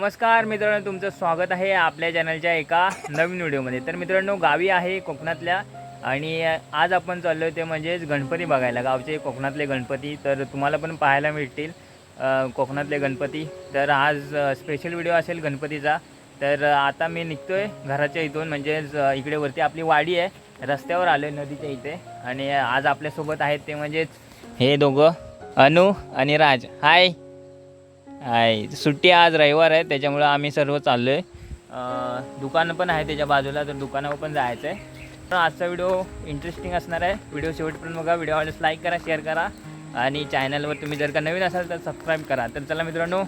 नमस्कार मित्रांनो तुमचं स्वागत आहे आपल्या चॅनलच्या एका नवीन व्हिडिओमध्ये. तर मित्रांनो गावी आहे कोकणातल्या आणि आज आपण चाललो आहे ते म्हणजेच गणपती बघायला. गावचे कोकणातले गणपती तर तुम्हाला पण पाहायला मिळतील कोकणातले गणपती. तर आज स्पेशल व्हिडिओ असेल गणपतीचा. तर आता मी निघतो आहे घराच्या इथून म्हणजेच इकडे वरती आपली वाडी आहे. रस्त्यावर आलो आहे नदीच्या इथे. आणि आज आपल्यासोबत आहेत ते म्हणजेच हे दोघं अनु आणि राज. हाय आहे. सुट्टी आज रविवार आहे त्याच्यामुळं आम्ही सर्व चाललो आहे दुकानं पण आहे त्याच्या बाजूला तर दुकानावर पण जायचं आहे पण आजचा व्हिडिओ इंटरेस्टिंग असणार आहे. व्हिडिओ शेवटपर्यंत बघा. व्हिडिओ आवडल्यास लाईक करा शेअर करा. आणि चॅनलवर तुम्ही जर का नवीन असाल तर सबस्क्राईब करा. तर चला मित्रांनो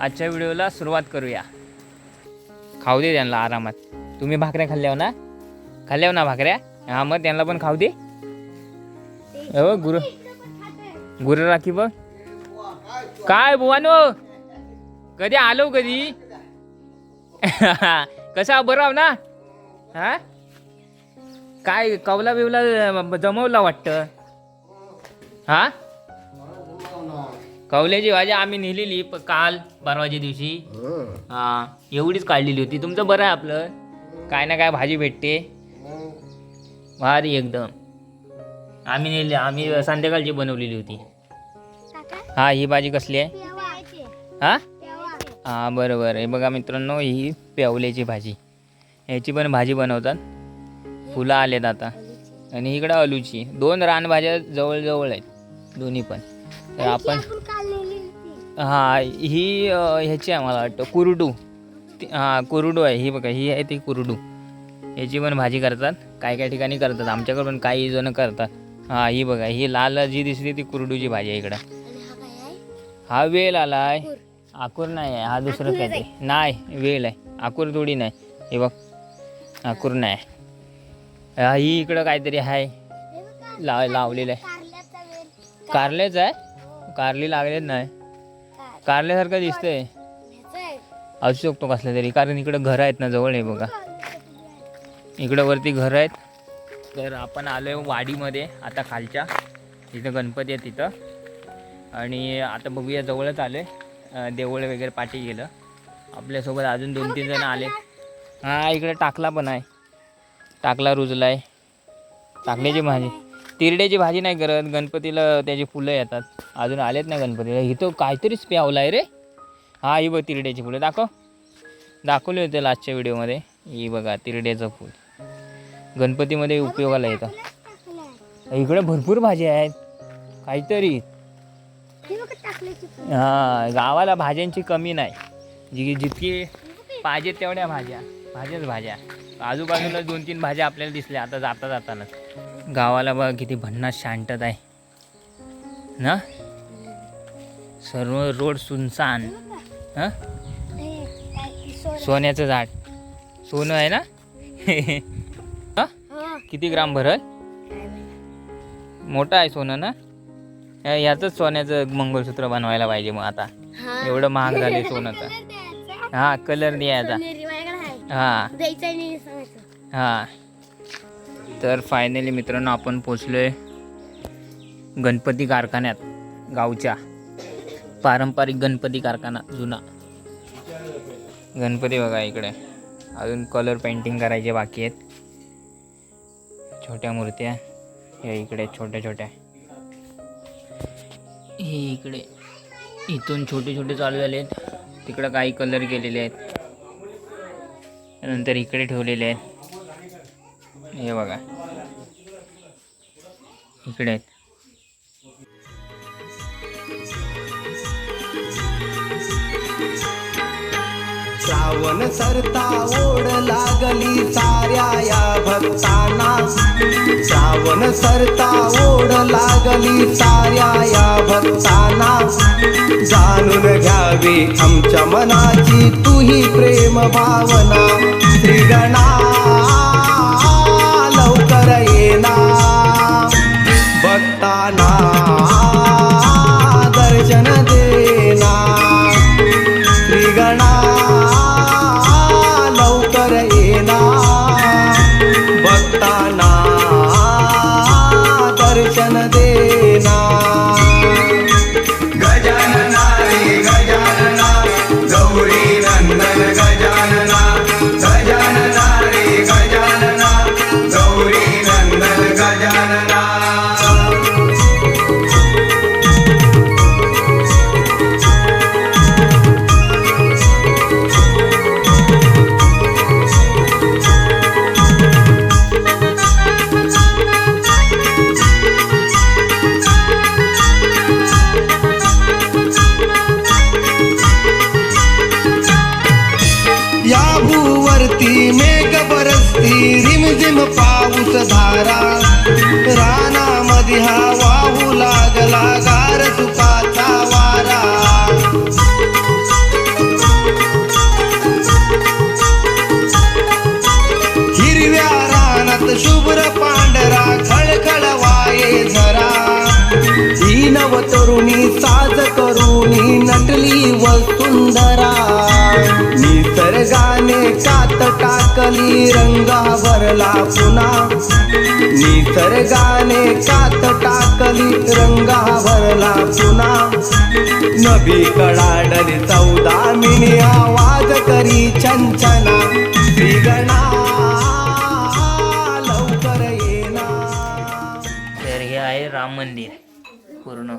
आजच्या व्हिडिओला सुरुवात करूया. खाऊ दे त्यांना आरामात. तुम्ही भाकऱ्या खाल्ल्याव हो ना? खाल्ल्याव हो ना भाकऱ्या? हां मग त्यांना पण खाऊ दे. हो गुरु गुरु राखी बघ. काय बुवानो कधी आलो कधी? कसा बराव ना? हा? काय कवला बिवला जमवला वाटतं? हा? कवल्याची भाजी आम्ही नेलेली काल परवाच्या दिवशी. हा एवढीच काढलेली होती. तुमचं बरं आहे आपलं. काय ना काय भाजी भेटते. भारी एकदम. आम्ही नेली आम्ही संध्याकाळची बनवलेली होती. हा ही भाजी कसली आहे? हा? हा बरोबर. हे बघा मित्रांनो ही पेवल्याची भाजी. याची पण भाजी बनवतात. फुलं आलेत आता. आणि इकडं अलूची दोन रानभाज्या जवळजवळ आहेत. दोन्ही पण. तर आपण हा ही ह्याची आहे मला वाटतं. कुरडू. हा कुरडू आहे. ही बघा ही आहे ती कुरडू. याची पण भाजी करतात. काय काय ठिकाणी करतात. आमच्याकडे पण काही जण करतात. हा ही बघा ही लाल जी दिसली ती कुरडूची भाजी आहे इकडं. हा वेल आलाय. आकूर नाही आहे हा दुसरं काय ते नाही वेल आहे. आकूर थोडी नाही. हे बघ आकूर नाही. हा ही इकडं काहीतरी आहे. लाव लावलेलं आहे. कारल्याच आहे? कारली लागलेच नाही. कारल्यासारखं दिसतंय. असू शकतो कसलं तरी कारण इकडं घरं आहेत ना जवळ आहे बघा. इकडं वरती घरं आहेत. तर आपण आलो आहे वाडीमध्ये आता खालच्या. इथं गणपती आहे तिथं. आणि आता बघूया जवळच आलो आहे देवळ वगैरे पाठी गेलं. आपल्यासोबत अजून दोन तीन जण आले. हां इकडे टाकला पण आहे. टाकला रुजला आहे टाकल्याची भाजी. तिरड्याची भाजी नाही करत. गणपतीला त्याची फुलं येतात. अजून आलेत नाही गणपतीला. इथं काहीतरीच प्यावला आहे रे. हा ही बघ तिरड्याची फुलं. दाखव. दाखवले होते लास्टच्या व्हिडिओमध्ये. ही बघा तिरड्याचं फूल. गणपतीमध्ये उपयोगाला येतं. इकडे भरपूर भाज्या आहेत. काहीतरी. हा गावाला भाज्यांची कमी नाही. जी जितकी पाहिजे तेवढ्या भाज्या. भाज्याच भाज्या. आजूबाजूला दोन तीन भाज्या आपल्याला दिसल्या आता जाता जाताना गावाला बघा किती भन्नाट शांतत आहे. ना? सर्व रोड सुनसान. हां? सोन्याचं झाड. सोनं आहे ना? किती ग्राम भरल? मोठं आहे सोनं ना? याचंच सोन्याचं मंगळसूत्र बनवायला पाहिजे मग आता. एवढं महाग झाले सोनं तर हा कलर द्यायचा. हा. हा. तर फायनली मित्रांनो आपण पोचलोय गणपती कारखान्यात गावच्या. पारंपरिक गणपती कारखाना जुना. गणपती बघा इकडे. अजून कलर पेंटिंग करायचे बाकी आहेत. छोट्या मूर्त्या. या इकडे छोट्या छोट्या हे इकडे. इथून छोटे छोटे चालू झाले आहेत. तिकडं काही कलर केलेले आहेत. नंतर इकडे ठेवलेले आहेत. हे बघा. इकडे आहेत. श्रावण सरता ओढ लागली साऱ्या या भक्तांना. श्रावण सरता ओढ लागली साऱ्या या भक्तांना. जाणून घ्यावी आमच्या मनाची तुही प्रेम भावना. श्रीगणा लवकर येना. भक्ताना दर्शन बरसती मेघ बरसती रिमझिम पाऊस धारा. रानामध्ये हा वाहू लागला गार सुखाचा वारा. हिरव्या रानात शुभ्र पांढरा खळखळ वाये झरा. नव तरुणी साज करुणी नटली व सुंदरा. निसर्गाने का टाकली रंगावरला पुन्हा. निसर्गाने कात टाकली रंगावरला पुन्हा. नबी कडाडली चौदा मिनी आवाज करी चंचना. श्रीगणा लवकर येना. तर हे आहे राम मंदिर पूर्ण.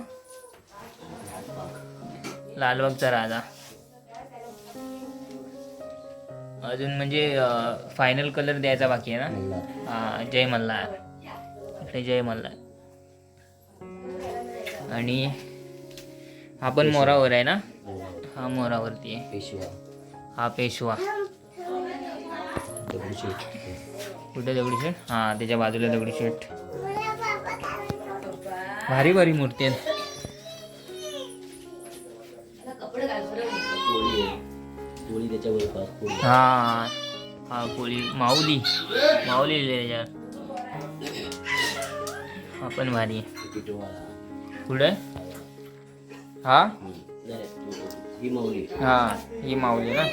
लालबागचा राजा. अजून म्हणजे फायनल कलर द्यायचा बाकी आहे ना? हा जय मल्हार. इकडे जय मल्हार. आणि हा पण मोरावर आहे ना? हा मोरावरती आहे. पेशवा. हा पेशवा. कुठे दगडूशेठ? हा त्याच्या बाजूला दगडूशेठ. भारी भारी मूर्ती आहेत. कोळी त्याच्यावर पास कोळी. हा हा कोळी. माऊली. माऊली लिहिली त्याच्यावर हा पण भारी. पुढे हा? ही माऊली. हा ही माऊली ना?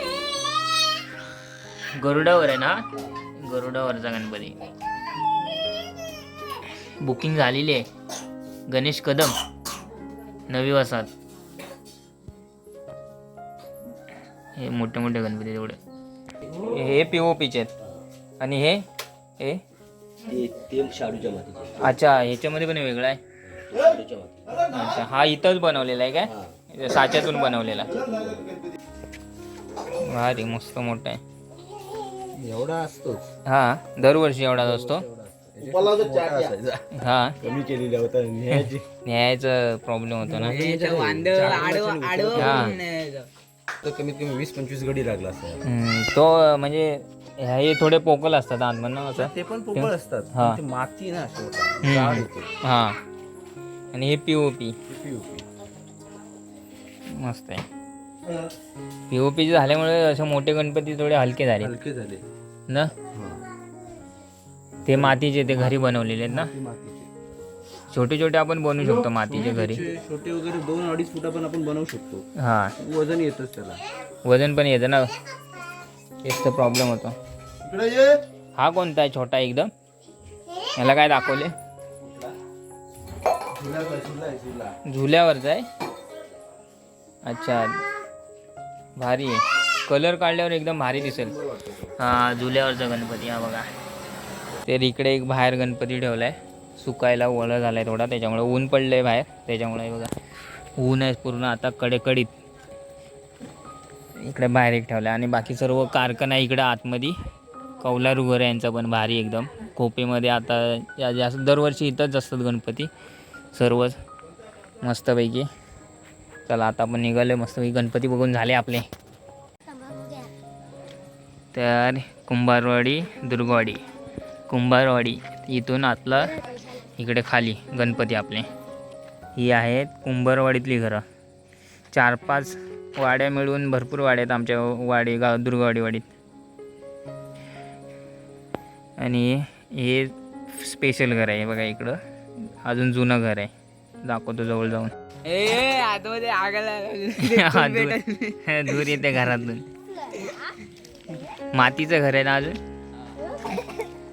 गरुडावर आहे ना? गरुडावरचा गणपती. बुकिंग झालेली आहे. गणेश कदम. नवी वसात हे मोठे मोठे गणपती तेवढे हे पी ओ पीचे आहेत. आणि हे? हे? ते ते शाडूच्या मातीचे अच्छा ह्याच्यामध्ये पण वेगळं आहे. अच्छा हा इथंच बनवलेला आहे काय? हा. साच्यातून बनवलेला. भारी मस्त मोठा आहे. एवढा असतोच. हा दरवर्षी एवढाच असतो. हा. कमी केलेला होता न्यायाची. न्यायाचा प्रॉब्लेम होतो ना. हा. तर कमीत कमी वीस पंचवीस गडी लागला असं हम्म, तो म्हणजे हे थोडे पोकल असतात आतमध्ये ना असं. ते पण पोकळ असतात. हा. पण ते माती ना शेवटा. जाड हा. आणि हे पी ओ पी POP. मस्त आहे. पी ओ पी झाल्यामुळे असे मोठे गणपती थोडे हलके झाले. हलके झाले. ना? हा. ते मातीचे ते घरी बनवलेले आहेत ना? ते छोटे छोटे आपण बनवू शकतो मातीचे घरी. छोटे वगैरे दोन अडीच फुटा पण आपण बनवू शकतो. हा. वजन येतच त्याला. वजन पण येतं ना. तेच तर प्रॉब्लेम होतो. हा कोणता आहे छोटा एकदम? याला काय दाखवले? झुल्यावरचा आहे. अच्छा. भारी आहे. कलर काढल्यावर एकदम भारी दिसेल. हा झुल्यावरचा गणपती हा बघा. तर इकडे एक बाहेर गणपती ठेवला आहे सुकायला ओला झाला आहे थोडा त्याच्यामुळे ऊन पडलं आहे बाहेर त्याच्यामुळे बघा. ऊन आहे पूर्ण आता कडकडीत. इकडे बाहेर एक ठेवलं आणि बाकी सर्व कारखाना इकडे आतमध्ये. कौलारू घर आहे यांचा पण भारी एकदम. खोपेमध्ये आता या जास्त दरवर्षी इथंच असतात गणपती. सर्वच मस्तपैकी. चला आता आपण निघालो मस्तपैकी. गणपती बघून झाले आपले. तर कुंभारवाडी दुर्गवाडी. कुंभारवाडी इथून आतला इकडे खाली गणपती आपले. ही आहेत कुंभारवाडीतली घरं. चार पाच वाड्या मिळून भरपूर वाड्या आहेत आमच्या वाडी गाव दुर्गवाडी वाडीत आणि हे स्पेशल घर आहे बघा इकडं. अजून जुनं घर आहे. दाखवतो जवळ जाऊन. हा, दूर. येते घरातून. मातीचं घर आहे ना अजून?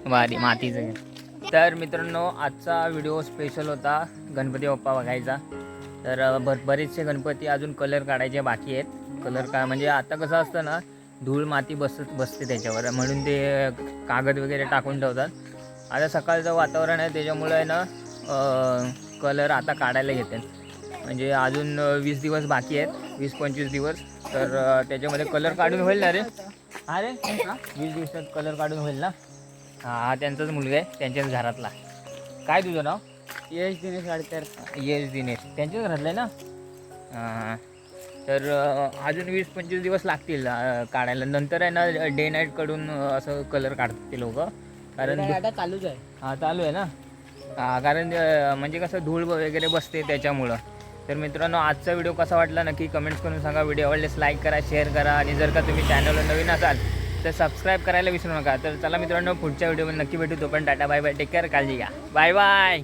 भारी मातीचं घर. तर मित्रांनो आजचा व्हिडिओ स्पेशल होता गणपती बाप्पा बघायचा. तर भर बरेचसे गणपती अजून कलर काढायचे बाकी आहेत. कलर का म्हणजे आता कसं असतं ना धूळ माती बसत बसते त्याच्यावर. म्हणून ते कागद वगैरे टाकून ठेवतात. आता सकाळचं वातावरण आहे त्याच्यामुळे आहे ना कलर आता काढायला घेते म्हणजे अजून वीस दिवस बाकी आहेत. वीस पंचवीस दिवस. तर त्याच्यामध्ये कलर काढून होईल ना रे? अरे वीस दिवसात कलर काढून होईल ना? हा हा त्यांचाच मुलगा आहे त्यांच्याच घरातला. काय तुझं नाव? यश दिनेश गाडकर यश दिनेश. त्यांच्याच घरातलं आहे ना? हां तर अजून वीस पंचवीस दिवस लागतील काढायला. नंतर आहे ना डे नाईटकडून अ, असं कलर काढतात ते लोक. कारण आता चालूच आहे. हा चालू आहे ना? हा कारण म्हणजे कसं धूळ वगैरे बसते त्याच्यामुळं. तर मित्रांनो आजचा व्हिडिओ कसा वाटला नक्की कमेंट्स करून सांगा. व्हिडिओ आवडल्यास लाईक करा शेअर करा. आणि जर का तुम्ही चॅनलवर नवीन असाल तर सबस्क्राईब करायला विसरू नका. तर चला मित्रांनो पुढच्या व्हिडिओमध्ये नक्की भेटू. तो पण tata bye bye take care काळजी घ्या. Bye bye